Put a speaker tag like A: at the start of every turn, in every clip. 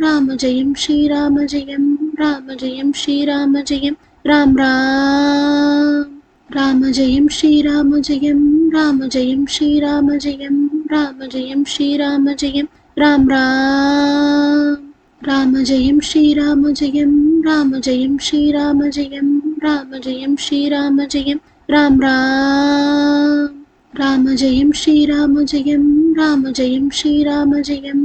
A: Rama Jayam Srirama Jayam Rama Jayam Srirama Jayam Ram Ram Rama Jayam Srirama Jayam Rama Jayam Srirama Jayam Rama Jayam Srirama Jayam Ram Ram Rama Jayam Srirama Jayam Rama Jayam Srirama Jayam Rama Jayam Srirama Jayam Ram Ram Rama Jayam Srirama Jayam Rama Jayam Srirama Jayam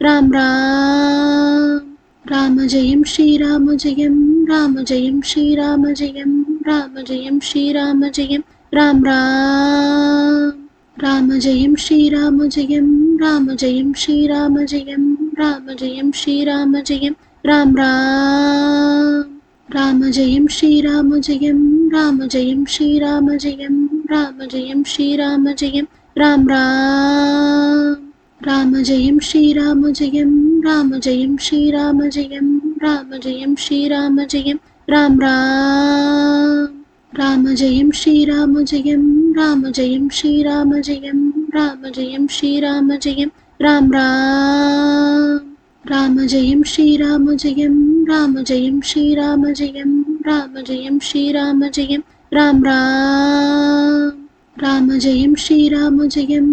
A: Ram Ram Rama Jayam Srirama Jayam Rama Jayam Srirama Jayam Rama Jayam Srirama Jayam Ram Ram Rama Jayam Srirama Jayam Rama Jayam Srirama Jayam Rama Jayam Srirama Jayam Ram Ram Rama Jayam Srirama Jayam Rama Jayam Srirama Jayam Rama Jayam Srirama Jayam Ram Ram Rama Jayam Srirama Jayam Rama Jayam Srirama Jayam Rama Jayam Srirama Jayam Ram Ram Rama Jayam Srirama Jayam Rama Jayam Srirama Jayam Rama Jayam Srirama Jayam Ram Ram Rama Jayam Srirama Jayam Rama Jayam Srirama Jayam Rama Jayam Srirama Jayam Ram Ram Rama Jayam Srirama Jayam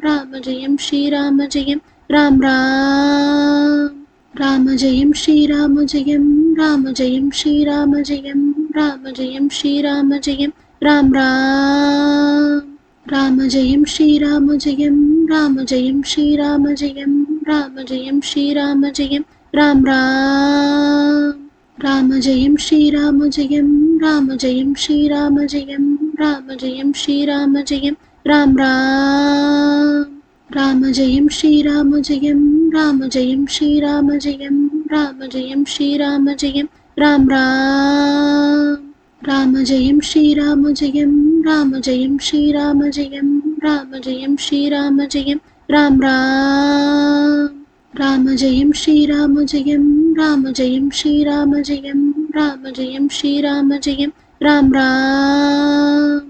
A: Rama Jayam Srirama Jayam Ram Ram Rama Jayam Srirama Jayam Rama Jayam Srirama Jayam Rama Jayam Srirama Jayam Ram Ram Rama Jayam Srirama Jayam Rama Jayam Srirama Jayam Rama Jayam Srirama Jayam Ram Ram Rama Jayam Srirama Jayam Rama Jayam Srirama Jayam Rama Jayam Srirama Jayam Ram Ram Rama Jayam Srirama Jayam Rama Jayam Srirama Jayam Rama Jayam Srirama Jayam Ram Ram Rama Jayam Srirama Jayam Rama Jayam Srirama Jayam Rama Jayam Srirama Jayam Ram Ram Rama Jayam Srirama Jayam Rama Jayam Srirama Jayam Rama Jayam Srirama Jayam Ram Ram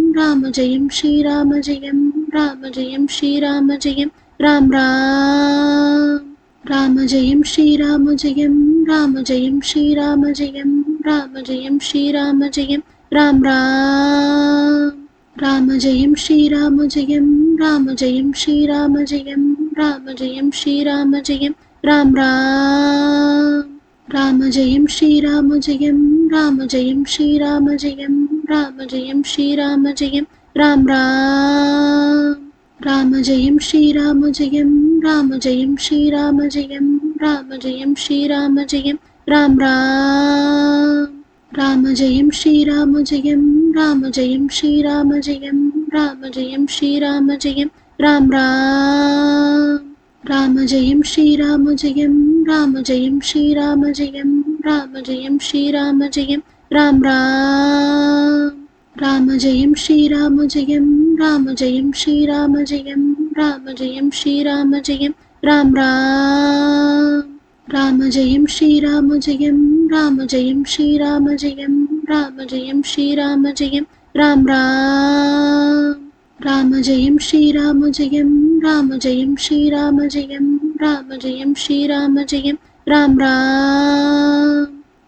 A: Rama Jayam Srirama Jayam Rama Jayam Srirama Jayam Ram Ram Rama Jayam Srirama Jayam Rama Jayam Srirama Jayam Rama Jayam Srirama Jayam Ram Ram Rama Jayam Srirama Jayam Rama Jayam Srirama Jayam Rama Jayam Srirama Jayam Ram Ram Rama Jayam Srirama Jayam Rama Jayam Srirama Jayam Rama Jayam Srirama Jayam Ram Ram Rama Jayam Srirama Jayam Rama Jayam Srirama Jayam Rama Jayam Srirama Jayam Ram Ram Rama Jayam Srirama Jayam Rama Jayam Srirama Jayam Rama Jayam Srirama Jayam Ram Ram Rama Jayam Srirama Jayam Rama Jayam Srirama Jayam Rama Jayam Srirama Jayam Ram Ram രാമജയം Sreeramajayam രാമജയം Sreeramajayam രാമജയം Sreeramajayam Ram Ram രാമജയം Sreeramajayam രാമജയം Sreeramajayam രാമജയം Sreeramajayam Ram Ram രാമജയം Sreeramajayam രാമജയം Sreeramajayam രാമജയം Sreeramajayam Ram Ram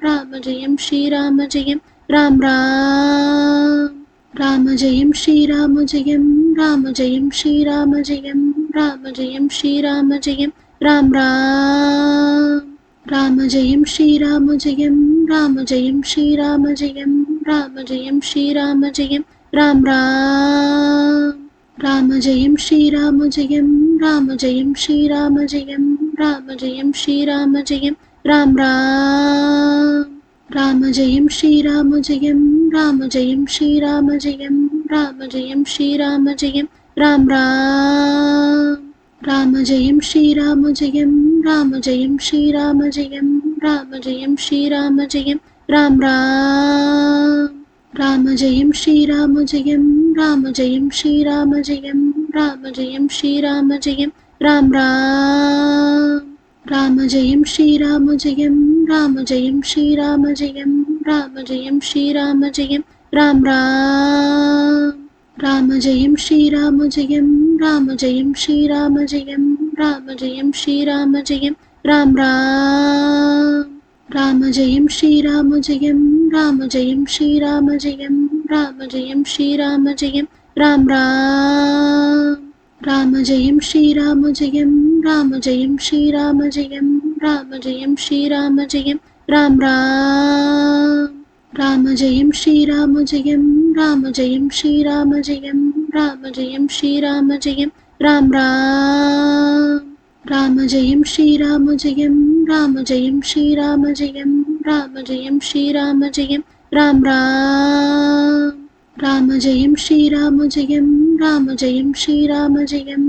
A: Rama Jayam Srirama Jayam Ram Ram Rama Jayam Srirama Jayam Rama Jayam Srirama Jayam Rama Jayam Srirama Jayam Ram Ram Rama Jayam Srirama Jayam Rama Jayam Srirama Jayam Rama Jayam Srirama Jayam Ram Ram Rama Jayam Srirama Jayam Rama Jayam Srirama Jayam Rama Jayam Srirama Jayam Ram Ram Rama Jayam Srirama Jayam Rama Jayam Srirama Jayam Rama Jayam Srirama Jayam Ram Ram Rama Jayam Srirama Jayam Rama Jayam Srirama Jayam Rama Jayam Srirama Jayam Ram Ram Rama Jayam Srirama Jayam Rama Jayam Srirama Jayam Rama Jayam Srirama Jayam Ram Ram Rama Jayam Srirama Jayam Rama Jayam Srirama Jayam Rama Jayam Srirama Jayam Ram Ram Rama Jayam Srirama Jayam Rama Jayam Srirama Jayam Rama Jayam Srirama Jayam Ram Ram Rama Jayam Srirama Jayam Rama Jayam Srirama Jayam Rama Jayam Srirama Jayam Ram Ram Rama Jayam Srirama Jayam Rama Jayam Srirama Jayam Rama Jayam Srirama Jayam Ram Ram Rama Jayam Srirama Jayam Rama Jayam Srirama Jayam Rama Jayam Srirama Jayam Ram Ram Rama Jayam Srirama Jayam Rama Jayam Srirama Jayam Rama Jayam Srirama Jayam Ram Ram Rama Jayam Srirama Jayam Rama Jayam Srirama Jayam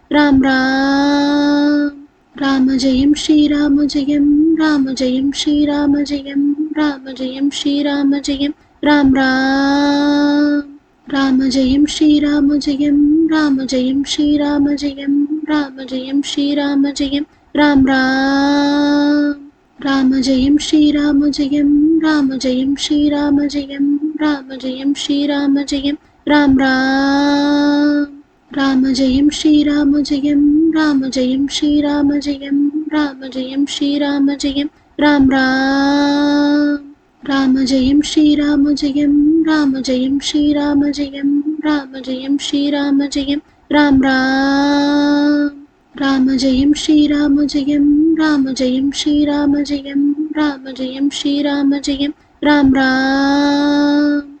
A: Ram Ram രാമജയം Sreeramajayam രാമജയം Sreeramajayam രാമജയം Sreeramajayam Ram Ram രാമജയം Sreeramajayam രാമജയം Sreeramajayam രാമജയം Sreeramajayam Ram Ram രാമജയം Sreeramajayam രാമജയം Sreeramajayam രാമജയം Sreeramajayam Ram Ram Rama Jayam Srirama Jayam Rama Jayam Srirama Jayam Rama Jayam Srirama Jayam Ram. Ram Rama Jayam Srirama Jayam Rama Jayam Srirama Jayam Rama Jayam Srirama Jayam Ram. Ram Rama Jayam Srirama Jayam Rama Jayam Srirama Jayam Rama Jayam Srirama Jayam Ram Ram.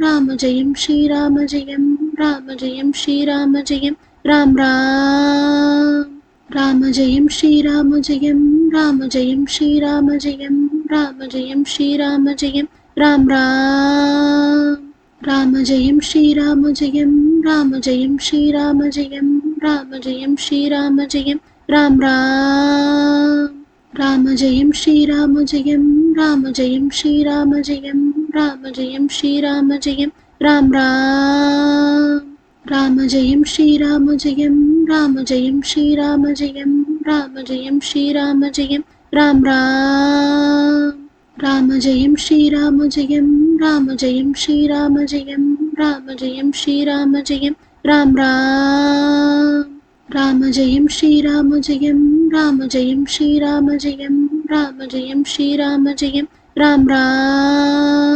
A: Rama Jayam Srirama Jayam Rama Jayam Srirama Jayam Ram Ram Rama Jayam Srirama Jayam Rama Jayam Srirama Jayam Rama Jayam Srirama Jayam Ram Ram Rama Jayam Srirama Jayam Rama Jayam Srirama Jayam Rama Jayam Srirama Jayam Ram Ram Rama Jayam Srirama Jayam Rama Jayam Srirama Jayam Rama Jayam Srirama Jayam Ram Ram Rama Jayam Srirama Jayam Rama Jayam Srirama Jayam Rama Jayam Srirama Jayam Ram Ram Rama Jayam Srirama Jayam Rama Jayam Srirama Jayam Rama Jayam Srirama Jayam Ram Ram Rama Jayam Srirama Jayam Rama Jayam Srirama Jayam Rama Jayam Srirama Jayam Ram Ram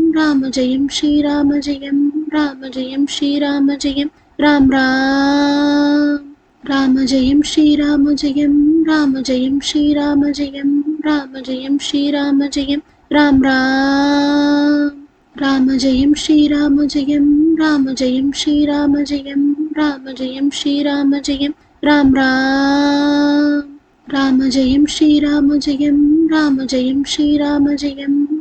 A: Rama Jayam Srirama Jayam Rama Jayam Srirama Jayam Ram Ram Rama Jayam Srirama Jayam Rama Jayam Srirama Jayam Rama Jayam Srirama Jayam Ram Ram Rama Jayam Srirama Jayam Rama Jayam Srirama Jayam Rama Jayam Srirama Jayam Ram Ram Rama Jayam Srirama Jayam Rama Jayam Srirama Jayam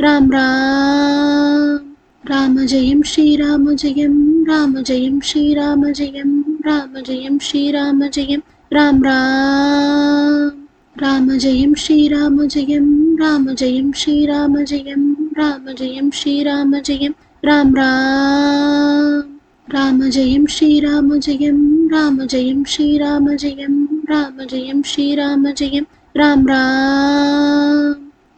A: Ram Ram രാമജയം Sreeramajayam രാമജയം Sreeramajayam രാമജയം Sreeramajayam Ram Ram രാമജയം Sreeramajayam രാമജയം Sreeramajayam രാമജയം Sreeramajayam Ram Ram രാമജയം Sreeramajayam രാമജയം Sreeramajayam രാമജയം Sreeramajayam Ram Ram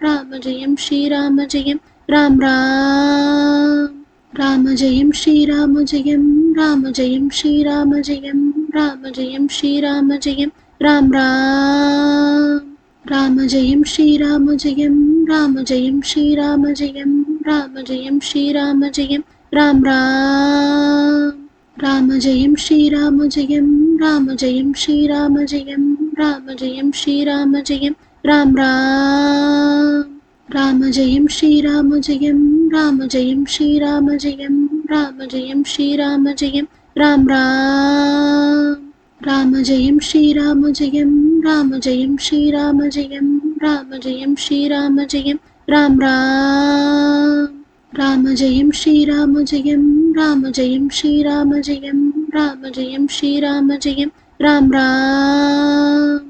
A: Rama Jayam Srirama Jayam Ram Ram Rama Jayam Srirama Jayam Rama Jayam Srirama Jayam Rama Jayam Srirama Jayam Ram Ram Rama Jayam Srirama Jayam Rama Jayam Srirama Jayam Rama Jayam Srirama Jayam Ram Ram Rama Jayam Srirama Jayam Rama Jayam Srirama Jayam Rama Jayam Srirama Jayam Ram Ram Rama Jayam Srirama Jayam Rama Jayam Srirama Jayam Rama Jayam Srirama Jayam Ram Ram Rama Jayam Srirama Jayam Rama Jayam Srirama Jayam Rama Jayam Srirama Jayam Ram Ram Rama Jayam Srirama Jayam Rama Jayam Srirama Jayam Rama Jayam Srirama Jayam Ram Ram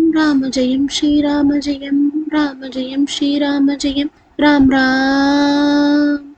A: Rama Jayam Srirama Jayam Rama Jayam Srirama Jayam Ram Ram.